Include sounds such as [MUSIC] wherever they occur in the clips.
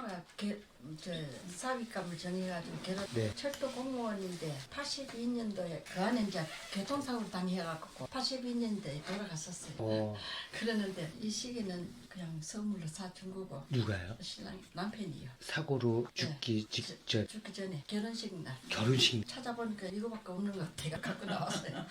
정부가 개, 사비값을 정해가지고 개로 네. 철도 공무원인데 82년도에 그 안에 이제 교통사고를 당해갖고 82년도에 돌아갔었어요. 어. [LAUGHS] 그러는데 이 시기는 그냥 선물로 사준 거고 누가요? 신랑 남편이요. 사고로 죽기 네. 직전 죽기 전에 결혼식 날 결혼식. 찾아보니까 이거밖에 없는 것 같아요. [LAUGHS] 갖고 나왔어요.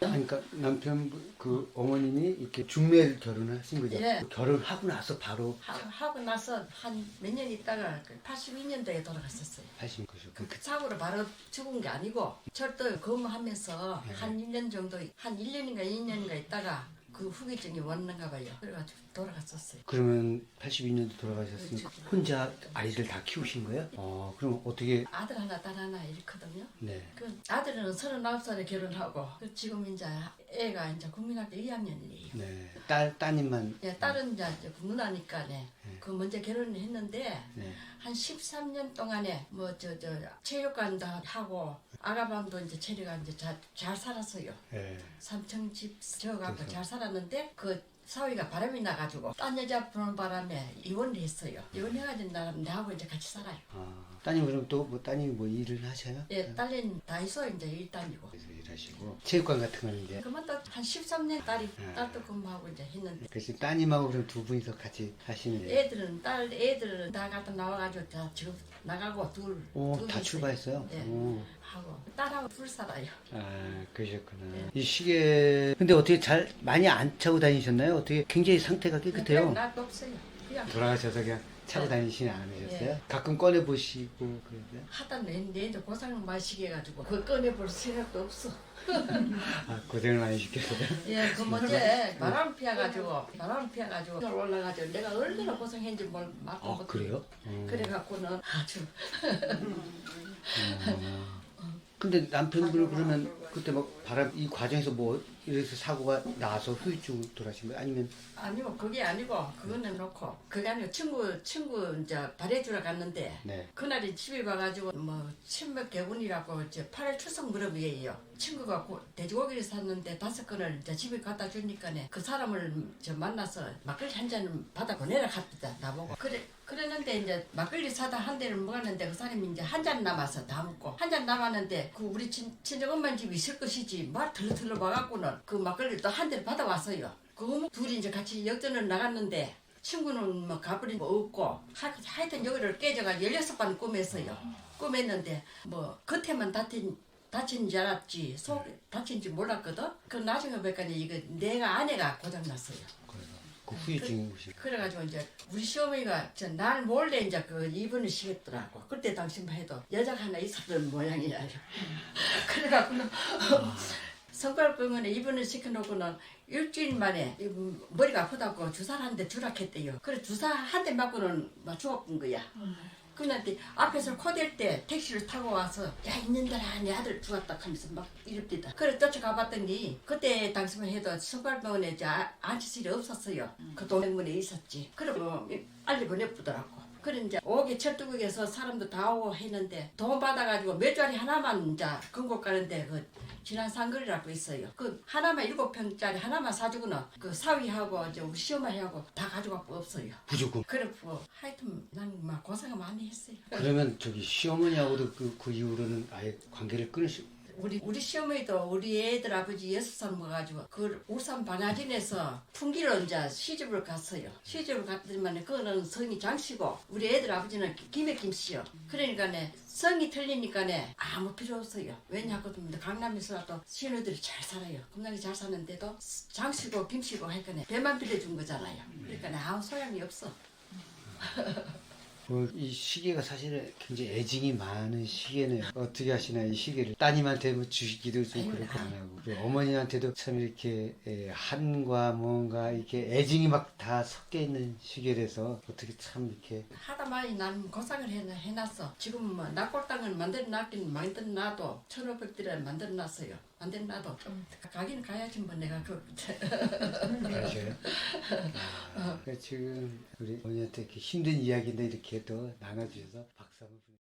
그러니까 남편 그 어머님이 이렇게 중매를 결혼하신 거죠. 예. 결혼하고 나서 바로 하- 하고 나서 한 몇 년 있다가 그 82년도에 돌아갔었어요. 하신 거죠. 그, 그, 그 사고로 바로 죽은 게 아니고 철도에 근무하면서 네. 한 1년 정도 한 1년인가 2년인가 있다가 그 후기증이 왔는가 봐요. 그래가지고 돌아갔었어요. 그러면 82년도 돌아가셨으니까 그렇죠. 혼자 아이들 다 키우신 거예요? 어, 그럼 어떻게 아들 하나 딸 하나 이렇거든요. 네. 그 아들은 39살에 결혼하고 그 지금 이제 애가 이제 국민학교 2학년이에요. 네. 딸 따님만 예, 딸은 이제 이제 누나니까 네. 그 먼저 결혼을 했는데 네. 한 13년 동안에 뭐 저 저 체육관도 하고 아가방도 이제 체리가 이제 잘, 잘 살았어요. 네. 3층 집 지어갖고 그래서? 잘 살았 는데 그 사위가 바람이 나가지고 딴 여자 부는 바람에 이혼을 했어요. 이혼해가지고 나하고 이제 같이 살아요. 아, 따님 그럼 또 뭐 따님이 뭐 일을 하셔요? 예, 딸린 다이소 이제 일단이고. 그래서 일하시고 체육관 같은 거는 이제 그만 또한 13년 딸이 네. 딸도 근무하고 이제 했는데 그래서 따님하고 그럼 두 분이서 같이 하시는 거예요? 애들은 딸 애들은 다 갖다 나와가지고 다 지금 나가고 둘. 오, 둘다 있어요. 출발했어요? 예. 오. 하고 딸하고 둘 살아요. 아, 그러셨구나. 네. 이 시계, 근데 어떻게 잘 많이 안 차고 다니셨나요? 어떻게 굉장히 상태가 깨끗해요? 그냥 나도 없어요. 그냥 돌아가셔서 그냥 차고 네. 다니시진 않으셨어요? 네. 가끔 꺼내 보시고 그러세요? 하다 내, 내 이제 고상을 마시게 해가지고 그걸 꺼내볼 생각도 없어. [LAUGHS] 아, 고생을 많이 시켰어요? 예, 그 뭐지 바람 피어가지고 바람 피어가지고 이걸 올라가지고 내가 얼마나 고생했는지 뭘 말도 아, 못해. 그래요? 음. 그래갖고는 아주 [LAUGHS] 근데 남편분 그러면 그때 막 바람, 이 과정에서 뭐 이래서 사고가 나서 후유증 돌아신 거예요? 아니면 아니고 그게 아니고 그거는 놓고 그게 아니고 친구 친구 이제 발해주러 갔는데 네. 그날이 집에 와가지고 뭐 친맥 개군이라고 이제 8일 출석 무렵이에요. 친구가 고, 돼지고기를 샀는데 다섯 건을 이제 집에 갖다 주니까네 그 사람을 저 만나서 막걸리 한 잔 받아 보내라 갔다 나보고 그래 그랬는데 이제 막걸리 사다 한 대를 먹었는데 그 사람이 이제 한 잔 남아서 다 먹고 한 잔 남았는데 그 우리 친, 친정 엄마 집이 있을 것이지 말 털러털러 와갖고는 그 막걸리를 또한 대를 받아왔어요. 그 둘이 이제 같이 역전을 나갔는데 친구는 뭐 가버린 거 없고 하, 하여튼 여기를 깨져가 16번 꿈했어요. 꿈했는데 뭐 겉에만 다친 다친 줄 알았지 속 다친지 몰랐거든. 그 나중에 보니까 이거 내가 아내가 고장 났어요. 그래서 그 후유증이 오신 그래가지고 이제 우리 시어머니가 저 날 몰래 이제 그 입원을 시켰더라고. 그때 당시만 해도 여자가 하나 있었던 모양이야. [LAUGHS] 그래갖고는 [LAUGHS] 성발병원에 입원을 시켜놓고는 일주일 만에 이 머리가 아프다고 주사를 한 대 주락했대요. 그래 주사 한 대 맞고는 막 죽었던 거야. 그런데 앞에서 코댈 때 택시를 타고 와서 야 있는데라 내 아들 죽었다 하면서 막 이럽디다. 그래 쫓아가 봤더니 그때 당시만 해도 성발병원에 이제 아- 안치실이 없었어요. 그 동맹문에 있었지. 그리고 알리 보내쁘더라고. 그래 이제 오기 철도국에서 사람도 다 오고 했는데 돈 받아가지고 몇 자리 하나만 이제 근곡 가는데 그 지난 상거리라고 있어요. 그 하나만 일곱 평짜리 하나만 사주고는 그 사위하고 이제 우리 시어머니하고 다 가져갖고 없어요. 부조금. 그래 뭐 하여튼 난막 고생을 많이 했어요. 그러면 저기 시어머니하고도 그, 그 이후로는 아예 관계를 끊으시, 우리 우리 시어머니도 우리 애들 아버지 여섯 살 먹어가지고 그 울산 반야진에서 풍기로 이제 시집을 갔어요. 시집을 갔더니만 그거는 성이 장씨고 우리 애들 아버지는 김해 김씨요. 그러니까네 성이 틀리니까네 아무 필요 없어요. 왜냐하면 강남에서도 시누들이 잘 살아요. 겁나게 잘 사는데도 장씨고 김씨고 하니까네 배만 빌려준 거잖아요. 그러니까 아무 소용이 없어. [LAUGHS] 그, 이 시계가 사실은 굉장히 애증이 많은 시계네요. 어떻게 하시나, 이 시계를. 따님한테 뭐 주시기도 좀 그렇고. 안 하고. 어머니한테도 참 이렇게, 에, 한과 뭔가 이렇게 애증이 막 다 섞여 있는 시계라서 어떻게 참 이렇게. 하다 많이 난 고상을 해, 해놨어. 지금 뭐 낙골당을 만들어 놨긴 만들어 놔도 1500대를 만들어 놨어요. 만들어 놔도 좀 가긴 가야지 뭐 내가 그 아셔요? 아, 그러니까 [LAUGHS] 지금 우리 어머니한테 이렇게 힘든 이야기인데 이렇게 또 나눠주셔서 박수 한번.